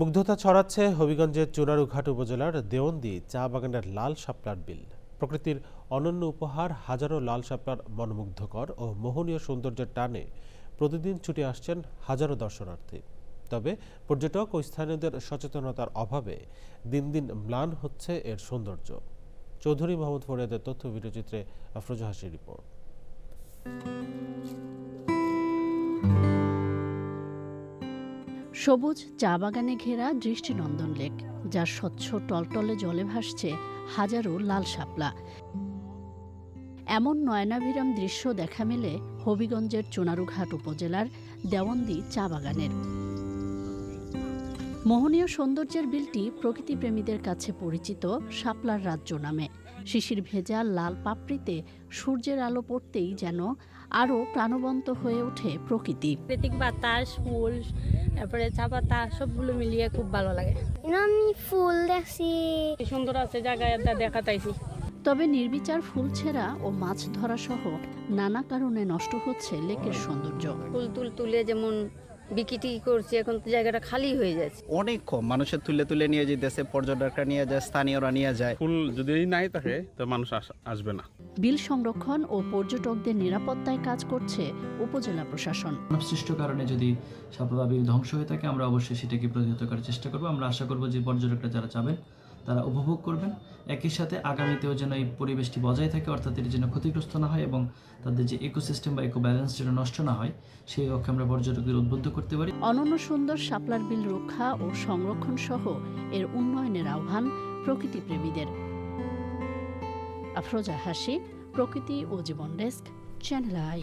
মুগ্ধতা ছড়াচ্ছে হবিগঞ্জের চুনারুঘাট উপজেলার দেওয়ন্দি চা বাগানের লাল শাপলার বিল। প্রকৃতির অনন্য উপহার হাজারো লাল শাপলার মনমুগ্ধকর ও মোহনীয় সৌন্দর্যের টানে প্রতিদিন ছুটে আসছেন হাজারো দর্শনার্থী। তবে পর্যটক ও স্থানীয়দের সচেতনতার অভাবে দিন দিন ম্লান হচ্ছে এর সৌন্দর্য। চৌধুরী মোহাম্মদ ফরিয়াদের তথ্য ভিডিওচিত্রে আফরোজা হাসির রিপোর্ট। সবুজ চা বাগানে ঘেরা দৃষ্টিনন্দন লেক, যার স্বচ্ছ টলটলে জলে ভাসছে হাজারো লাল শাপলা। এমন নয়নাভিরাম দৃশ্য দেখা মেলে হবিগঞ্জের চুনারুঘাট উপজেলার দেওয়ান্দি চা বাগানের। মোহনীয় সৌন্দর্যের বিলটি প্রকৃতিপ্রেমীদের কাছে পরিচিত শাপলার রাজ্য নামে। শিশির ভেজা লাল পাপড়িতে সূর্যের আলো পড়তেই যেন আরও প্রাণবন্ত হয়ে ওঠে প্রকৃতি। প্রাকৃতিক বাতাস ফুল তারপরে চা পাতা সবগুলো মিলিয়ে খুব ভালো লাগে। আমি ফুল দেখছি। সুন্দর আছে জায়গাটা দেখা তাইছি তবে নির্বিচার ফুল ছেঁড়া ও মাছ ধরা সহ নানা কারণে নষ্ট হচ্ছে লেকের সৌন্দর্য। ফুল তুল তুলে যেমন বিকিটি করছে এখন তো জায়গাটা খালি হয়ে যাচ্ছে। অনেক কম মানুষের তুলে তুলে নিয়ে যেতেছে পর্যটকরা নিয়ে যায় স্থানীয়রা নিয়ে যায়। ফুল যদি নাই থাকে তো মানুষ আসবে না। বিল সংরক্ষণ ও পর্যটকদের নিরাপত্তায় কাজ করছে উপজেলা প্রশাসন। মানবসৃষ্ট কারণে যদি বিল ধ্বংস হয়ে থাকে আমরা অবশ্যই সেটাকে প্রতিহত করার চেষ্টা করব। আমরা আশা করব যে পর্যটকরা যারা যাবেন তারা উপভোগ করবেন। একই সাথে আগামীতেও যেন এই পরিবেশটি বজায় থাকে, অর্থাৎ এটি যেন ক্ষতিগ্রস্ত না হয় এবং তাদের যে ইকোসিস্টেম বা ইকো ব্যালেন্স যেন নষ্ট না হয়, সেই লক্ষ্যে আমরা পর্যটকদের উদ্বুদ্ধ করতে পারি। অনন্য সুন্দর শাপলার বিল রক্ষা ও সংরক্ষণ সহ এর উন্নয়নের আহ্বান প্রকৃতিপ্রেমীদের। আফরোজা হাসি, প্রকৃতি ও জীবন ডেস্ক, চ্যানেল আই।